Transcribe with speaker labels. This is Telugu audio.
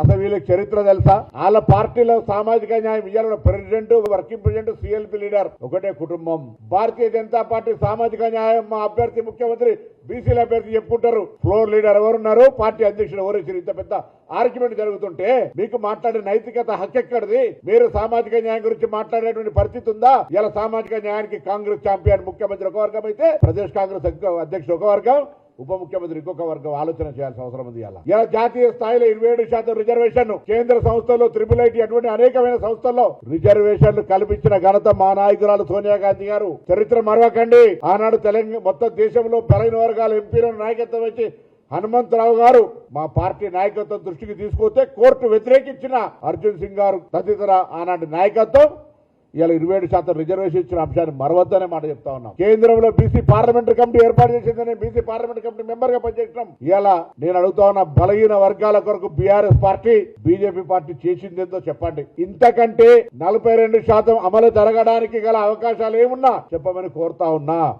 Speaker 1: అసలు వీళ్ళకి చరిత్ర తెలుసా? వాళ్ళ పార్టీలో సామాజిక న్యాయం ఇయ్యాల president working president CLP leader. ఒకటే కుటుంబం. భారతీయ జనతా పార్టీ సామాజిక న్యాయం మా అభ్యర్థి ముఖ్యమంత్రి బీసీల అభ్యర్థి చెప్పుకుంటారు ఫ్లోర్ లీడర్ ఎవరున్నారు? పార్టీ అధ్యక్షుడు ఎవరు? ఇంత పెద్ద ఆర్గ్యుమెంట్ జరుగుతుంటే మీకు మాట్లాడే నైతికత హక్కెక్కడిది? మీరు సామాజిక న్యాయం గురించి మాట్లాడేటువంటి పరిస్థితి ఉందా? ఇలా సామాజిక న్యాయానికి కాంగ్రెస్ ఛాంపియన్ ముఖ్యమంత్రి ఒక వర్గం అయితే ప్రదేశ్ కాంగ్రెస్ అధ్యక్షుడు ఒక వర్గం ఉప ముఖ్యమంత్రి ఇంకొక వర్గం ఆలోచన చేయాల్సిన అవసరం ఉంది అలా. ఇలా జాతీయ స్థాయిలో ఇరవై ఏడు శాతం రిజర్వేషన్ కేంద్ర సంస్థల్లో త్రిపుల్ ఐటీ అటువంటి అనేకమైన సంస్థల్లో రిజర్వేషన్లు కల్పించిన ఘనత మా నాయకురాలు సోనియా గాంధీ గారు. చరిత్ర మరవకండి. ఆనాడు తెలంగాణ మొత్తం దేశంలో బలైన వర్గాల ఎంపీలను నాయకత్వం వచ్చి హనుమంతరావు గారు మా పార్టీ నాయకత్వం దృష్టికి తీసుకొస్తే కోర్టు వ్యతిరేకించిన అర్జున్ సింగ్ గారు తదితర ఆనాటి నాయకత్వం. ఇలా ఇరవై ఏడు శాతం రిజర్వేషన్ ఇచ్చిన అంశాన్ని మరవద్దనే మాట చెప్తా ఉన్నాం. కేంద్రంలో బీసీ పార్లమెంటరీ కమిటీ ఏర్పాటు చేసిందని బీసీ పార్లమెంటరీ కమిటీ మెంబర్గా పనిచేయడం ఇలా నేను అడుగుతా ఉన్న బలహీన వర్గాల కొరకు బీఆర్ఎస్ పార్టీ బీజేపీ పార్టీ చేసిందేందో చెప్పండి. ఇంతకంటే నలభై రెండు శాతం అమలు జరగడానికి గల అవకాశాలు ఏమున్నా చెప్పమని కోరుతా ఉన్నా.